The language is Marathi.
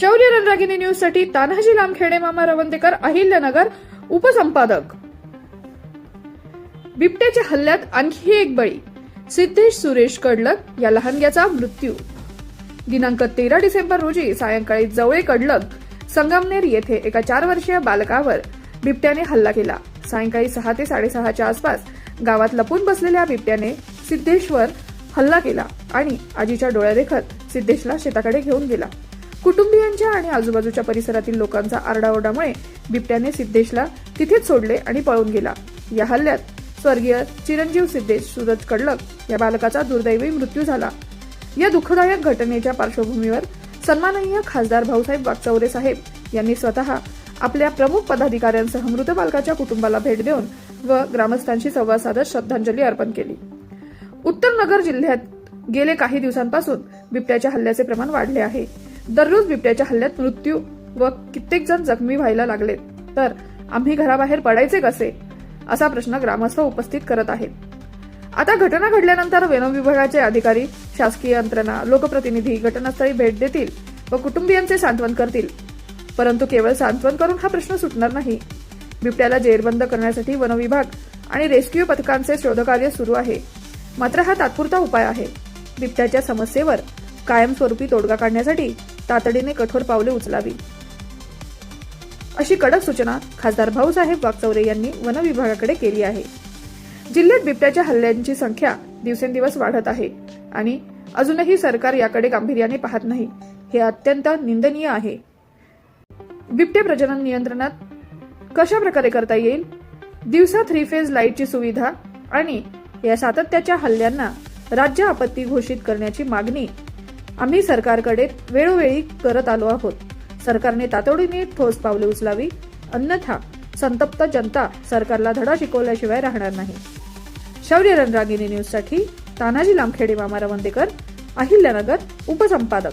शौर्य रणरागिनी न्यूजसाठी तान्हाजी लामखेडे मामा रवंतेकर अहिल्यानगर उपसंपादक. बिबट्याच्या हल्ल्यात आणखी एक बळी सिद्धेश सुरेश कडलक या लहानग्याचा मृत्यू. दिनांक तेरा डिसेंबर रोजी सायंकाळी जवळे कडलक संगमनेर येथे एका चार वर्षीय बालकावर बिबट्याने हल्ला केला. सायंकाळी सहा ते साडेसहाच्या आसपास गावात लपून बसलेल्या बिबट्याने सिद्धेशवर हल्ला केला आणि आजीच्या डोळ्यादेखत सिद्धेशला शेताकडे घेऊन गेला. कुटुंबियांच्या आणि आजूबाजूच्या परिसरातील लोकांचा आरडाओरडामुळे बिबट्याने सिद्धेशला तिथेच सोडले आणि पळून गेला. या हल्ल्यात स्वर्गीय चिरंजीव सिद्धेश सूरज कडलक या बालकाचा दुर्दैवी मृत्यू झाला. या दुःखदायक घटनेच्या पार्श्वभूमीवर सन्माननीय खासदार भाऊसाहेब वागचौरे साहेब यांनी स्वतः आपल्या प्रमुख पदाधिकाऱ्यांसह मृत बालकाच्या कुटुंबाला भेट देऊन व ग्रामस्थांशी संवाद साधत श्रद्धांजली अर्पण केली. उत्तर नगर जिल्ह्यात गेले काही दिवसांपासून बिबट्याच्या हल्ल्याचे प्रमाण वाढले आहे. दररोज बिबट्याच्या हल्ल्यात मृत्यू व कित्येक जण जखमी व्हायला लागले. तर आम्ही घराबाहेर पडायचे कसे? असा प्रश्न ग्रामस्थ उपस्थित करत आहेत. आता घटना घडल्यानंतर वनविभागाचे अधिकारी शासकीय यंत्रणा लोकप्रतिनिधी घटनास्थळी भेट देतील व कुटुंबियांचे सांत्वन करतील. परंतु केवळ सांत्वन करून हा प्रश्न सुटणार नाही. बिबट्याला जेरबंद करण्यासाठी वनविभाग आणि रेस्क्यू पथकांचे शोधकार्य सुरू आहे. मात्र हा तात्पुरता उपाय आहे. बिबट्याच्या समस्येवर कायमस्वरूपी तोडगा काढण्यासाठी तातडीने कठोर पावले उचलावी. अशी कडक सूचना खासदार भाऊसाहेब वागचौरे यांनी वन विभागाकडे केली आहे. जिल्ह्यात बिबट्याच्या हल्ल्यांची संख्या दिवसेंदिवस वाढत आहे आणि अजूनही सरकार याकडे गांभीर्याने पाहत नाही. हे अत्यंत निंदनीय आहे. बिबट्या प्रजनन नियंत्रणात कशा प्रकारे करता येईल? दिवसा थ्री फेज लाईटची सुविधा आणि या सातत्याच्या हल्ल्यांना राज्य आपत्ती घोषित करण्याची मागणी आम्ही सरकारकडे वेळोवेळी करत आलो आहोत. सरकारने तातडीने ठोस पावले उचलावी. अन्यथा संतप्त जनता सरकारला धडा शिकवल्याशिवाय राहणार नाही. शौर्य रणरागिनी न्यूजसाठी तानाजी लामखेडे मामा रवंदेकर अहिल्यानगर उपसंपादक.